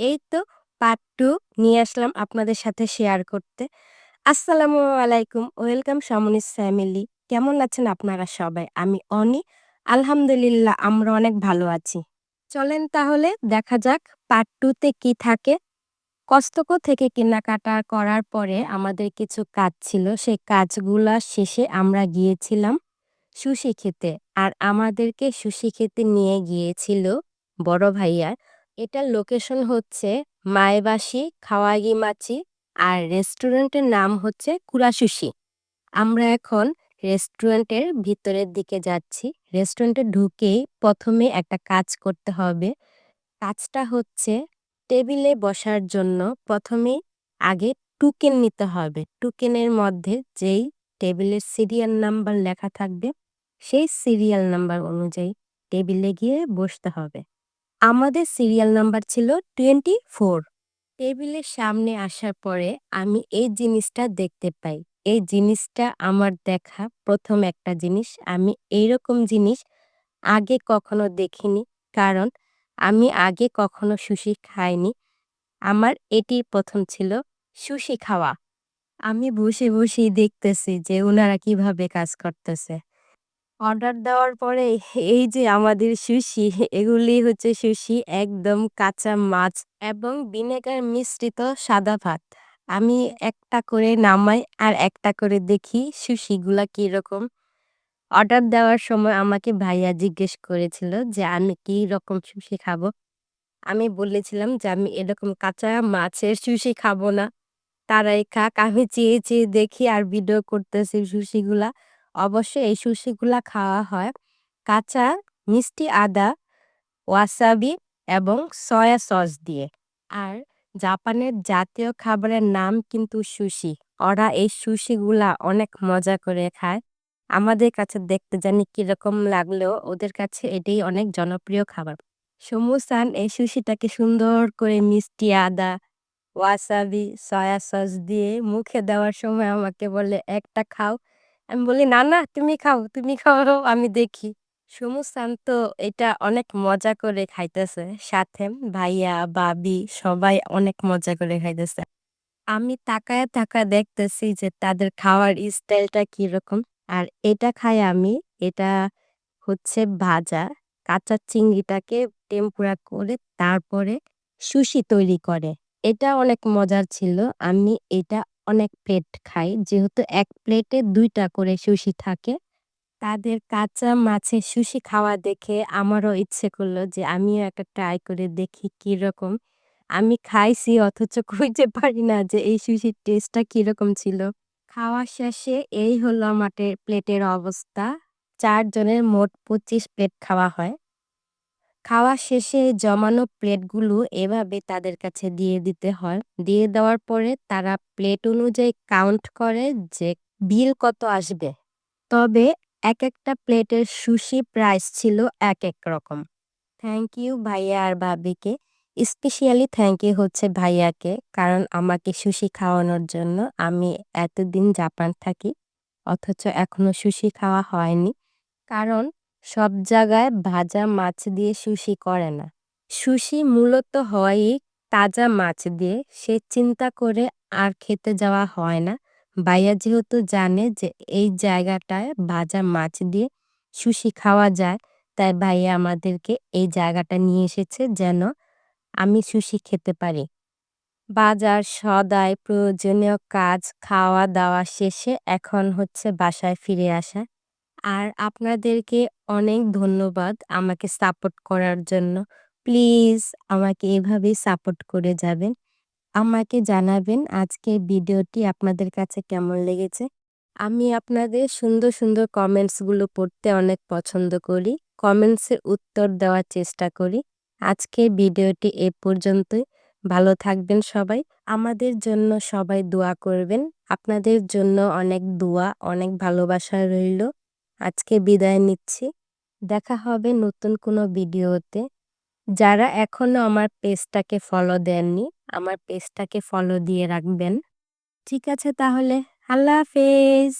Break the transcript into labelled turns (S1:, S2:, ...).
S1: এই তো part two নিয়ে আসলাম আপনাদের সাথে শেয়ার করতে। আসসালামু আলাইকুম, ওয়েলকাম শামুনিস ফ্যামিলি। কেমন আছেন আপনারা সবাই? আমি অনি। আলহামদুলিল্লাহ আমরা অনেক ভালো আছি। চলেন তাহলে দেখা যাক পার্ট টুতে কি থাকে। কষ্টকো থেকে কেনাকাটা করার পরে আমাদের কিছু কাজ ছিল। সেই কাজগুলা শেষে আমরা গিয়েছিলাম সুশি খেতে। আর আমাদেরকে সুশি খেতে নিয়ে গিয়েছিল বড় ভাইয়া। এটার লোকেশন হচ্ছে মায়েবাসী, খাওয়াগিমাচি আর রেস্টুরেন্টের নাম হচ্ছে কুরাসুশি। আমরা এখন রেস্টুরেন্টের ভিতরের দিকে যাচ্ছি। রেস্টুরেন্টে ঢুকেই প্রথমে একটা কাজ করতে হবে। কাজটা হচ্ছে টেবিলে বসার জন্য প্রথমে আগে টুকেন নিতে হবে। টুকেনের মধ্যে যেই টেবিলের সিরিয়াল নাম্বার লেখা থাকবে, সেই সিরিয়াল নাম্বার অনুযায়ী টেবিলে গিয়ে বসতে হবে। আমাদের সিরিয়াল নাম্বার ছিল 24 টেবিলের সামনে আসার পরে আমি এই জিনিসটা দেখতে পাই। এই জিনিসটা আমার দেখা প্রথম একটা জিনিস। আমি এইরকম জিনিস আগে কখনো দেখিনি। কারণ আমি আগে কখনো সুশি খাইনি। আমার এটি প্রথম ছিল সুশি খাওয়া। আমি বসে, বসেই দেখতেছি যে ওনারা কীভাবে কাজ করতেছে। অর্ডার দেওয়ার পরে এই যে আমাদের সুশি এগুলি হচ্ছে সুশি একদম কাঁচা মাছ এবং ভিনেগার মিশ্রিত সাদা ভাত। আমি একটা করে নামাই আর একটা করে দেখি সুশিগুলা কীরকম। অর্ডার দেওয়ার সময় আমাকে ভাইয়া জিজ্ঞেস করেছিল যে আমি কি রকম সুশি খাব। আমি বলেছিলাম যে আমি এরকম কাঁচা মাছের সুশি খাব না। তারাই খাক আমি চেয়ে, চেয়ে দেখি আর ভিডিও করতেছি সুশিগুলা। অবশ্যই এই সুশিগুলা খাওয়া হয় কাঁচা মিষ্টি আদা, ওয়াসাবি এবং সয়া সস দিয়ে। আর জাপানের জাতীয় খাবারের নাম কিন্তু সুশি। ওরা এই সুশিগুলা অনেক মজা করে খায়। আমাদের কাছে দেখতে জানি কীরকম লাগলেও ওদের কাছে এটাই অনেক জনপ্রিয় খাবার। সমু-সান এই সুশিটাকে সুন্দর করে মিষ্টি আদা, ওয়াসাবি, সয়া সস দিয়ে মুখে দেওয়ার সময় আমাকে বলে, "একটা খাও।" আমি বলি, "না, না তুমি খাও, তুমি খাও আমি দেখি।" সমু-সান তো এটা অনেক মজা করে খাইতেছে। সাথে ভাইয়া, ভাবি সবাই অনেক মজা করে খাইতেছে। আমি তাকায় তাকায়া দেখতেছি যে তাদের খাওয়ার স্টাইলটা কীরকম। আর এটা খাই আমি, এটা হচ্ছে ভাজা কাঁচা চিংড়িটাকে টেম্পুরা করে তারপরে সুশি তৈরি করে। এটা অনেক মজার ছিল। আমি এটা অনেক প্লেট খাই। যেহেতু এক প্লেটে দুইটা করে সুশি থাকে। তাদের কাঁচা মাছের সুশি খাওয়া দেখে আমারও ইচ্ছে করল যে আমিও একটা ট্রাই করে দেখি কীরকম। আমি খাইছি, অথচ খুঁজে পারি না যে এই সুশির টেস্টটা কীরকম ছিল। খাওয়া শেষে এই হলো আমাদের প্লেটের অবস্থা। চারজনের মোট ২৫ প্লেট খাওয়া হয়। খাওয়া শেষে জমানো প্লেটগুলো এভাবে তাদের কাছে দিয়ে দিতে হয়। দিয়ে দেওয়ার পরে তারা প্লেট অনুযায়ী কাউন্ট করে যে বিল কত আসবে। তবে একেকটা প্লেটের সুশি প্রাইস ছিল একেক রকম। থ্যাংক ইউ ভাইয়া আর ভাবিকে। স্পেশালি থ্যাংক ইউ হচ্ছে ভাইয়াকে। কারণ আমাকে সুশি খাওয়ানোর জন্য। আমি এতদিন জাপান থাকি। অথচ এখনও সুশি খাওয়া হয়নি। কারণ সব জায়গায় ভাজা মাছ দিয়ে সুশি করে না। সুশি মূলত হয়ই তাজা মাছ দিয়ে। সে চিন্তা করে আর খেতে যাওয়া হয় না। ভাইয়া যেহেতু জানে যে এই জায়গাটায় ভাজা মাছ দিয়ে সুশি খাওয়া যায়। তাই ভাইয়া আমাদেরকে এই জায়গাটা নিয়ে এসেছে যেন আমি সুশি খেতে পারি। বাজার, সদাই, প্রয়োজনীয় কাজ, খাওয়া-দাওয়া শেষে এখন হচ্ছে বাসায় ফিরে আসা। আর আপনাদেরকে অনেক ধন্যবাদ আমাকে সাপোর্ট করার জন্য। প্লিজ আমাকে এভাবেই সাপোর্ট করে যাবেন। আমাকে জানাবেন আজকের ভিডিওটি আপনাদের কাছে কেমন লেগেছে। আমি আপনাদের সুন্দর, সুন্দর কমেন্টসগুলো পড়তে অনেক পছন্দ করি। কমেন্টসের উত্তর দেওয়ার চেষ্টা করি। আজকের ভিডিওটি এ পর্যন্তই। ভালো থাকবেন সবাই। আমাদের জন্য সবাই দোয়া করবেন। আপনাদের জন্য অনেক দোয়া, অনেক ভালোবাসা রইল। আজকে বিদায় নিচ্ছি। দেখা হবে নতুন কোনো ভিডিওতে। যারা এখনও আমার পেজটাকে ফলো দেননি, আমার পেজটাকে ফলো দিয়ে রাখবেন। ঠিক আছে তাহলে। আল্লাহ হাফেজ।